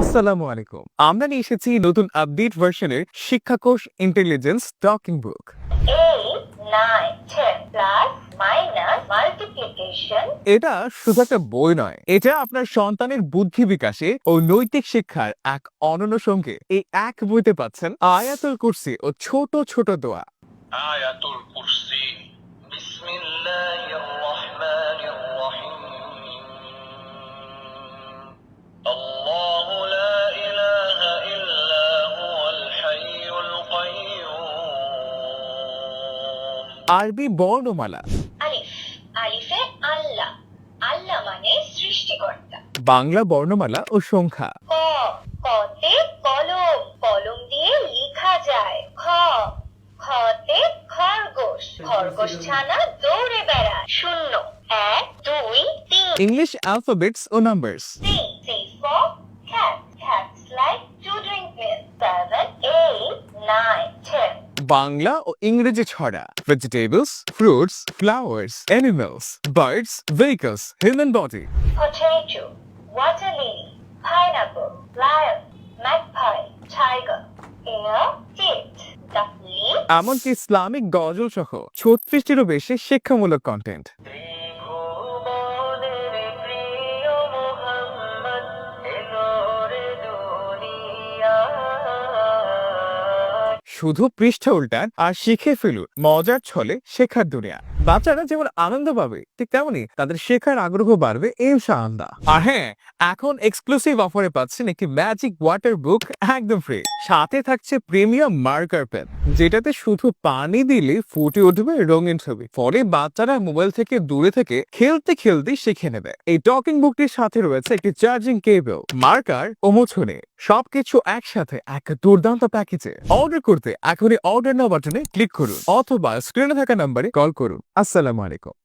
আসসালামু আলাইকুম। আমরা নিয়ে এসেছি নতুন আপডেট ভার্সনের শিক্ষাকোষ ইন্টেলিজেন্স টকিং বুক এটা শুধু একটা বই নয় এটা আপনার সন্তানের বুদ্ধি বিকাশে ও নৈতিক শিক্ষার এক অনন্য সঙ্গে। এই এক বইতে পাচ্ছেন আয়াতুল কুরসি ও ছোট ছোট দোয়া। আয়াতুল কুরসি আরবি বর্ণমালা। আলিফ আলিফে আল্লাহ। আল্লাহ মানে সৃষ্টিকর্তা। বাংলা বর্ণমালা ও সংখ্যা। ক কতে কলম। কলম দিয়ে লেখা যায়। খ খতে খরগোশ। খরগোশ ছানা দৌড়ে বেড়ায়। শূন্য এক দুই তিন। ইংলিশ অ্যালফাবেটস ও নাম্বারস for বাংলা ও ইংরেজি ছড়া। Vegetables fruits flowers animals birds vehicles human body Potato, water lily, pineapple, lion, magpie, tiger, ear, tit, duck leaf, এমনকি ইসলামিক গজল সহ ছত্রিশটিরও বেশি শিক্ষামূলক কন্টেন্ট শুধু পৃষ্ঠা উল্টান আর শিখে ফেলুন। মজার ছলে শেখার দুনিয়া। বাচ্চারা যেমন আনন্দ পাবে, ঠিক তেমনি তাদের শেখার আগ্রহ বাড়বে ইনশাআল্লাহ। আর হ্যাঁ এখন এক্সক্লুসিভ অফারে পাচ্ছেন একটি ম্যাজিক ওয়াটার বুক একদম ফ্রি সাথে থাকছে প্রিমিয়াম মার্কার পেন যেটাতে শুধু পানি দিলে ফুটে উঠবে রঙিন ছবি। ফলে বাচ্চারা মোবাইল থেকে দূরে থেকে খেলতে খেলতে শিখে নেবে। এই টকিং বুকটির সাথে রয়েছে একটি চার্জিং কেবল মার্কার ও মোছনে সবকিছু একসাথে এক দুর্দান্ত প্যাকেজে অর্ডার করতে এখনই অর্ডার নাও বাটনে ক্লিক করুন অথবা স্ক্রিনে থাকা নম্বরে কল করুন আসসালামু আলাইকুম